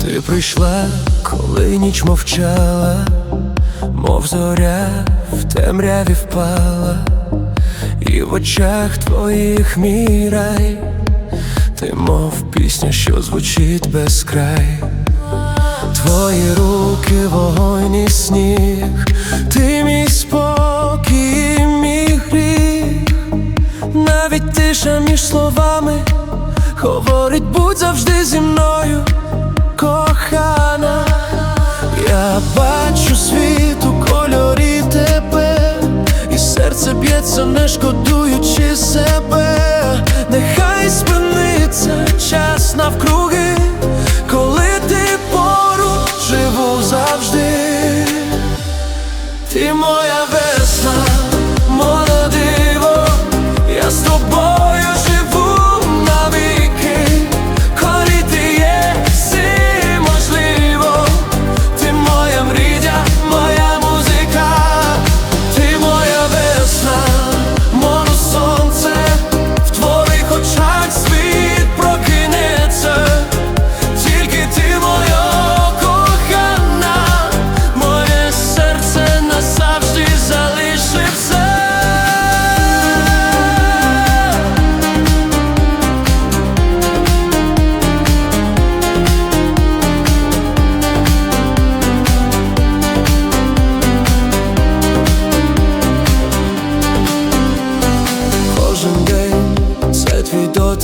Ти прийшла, коли ніч мовчала, мов зоря в темряві впала, і в очах твоїх мій рай, ти мов пісня, що звучить без край. Твої руки, вогонь і сніг, ти мій говорить, будь завжди зі мною, кохана. Я бачу світ у кольорі тебе, і серце б'ється, не шкодуючи себе, нехай спиниться час навкруги, коли ти поруч живу завжди. Ти моя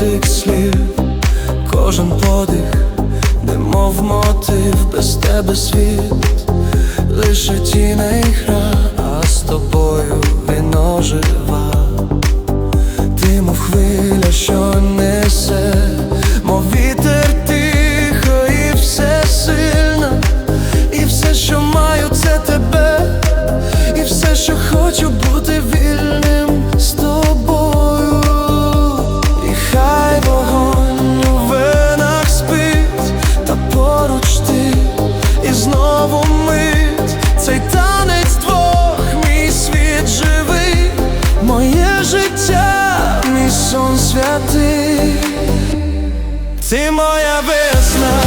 дотик слів, кожен подих, немов мотив, без тебе світ, лише тіна і гра, а з тобою вино жива. Ти моя весна.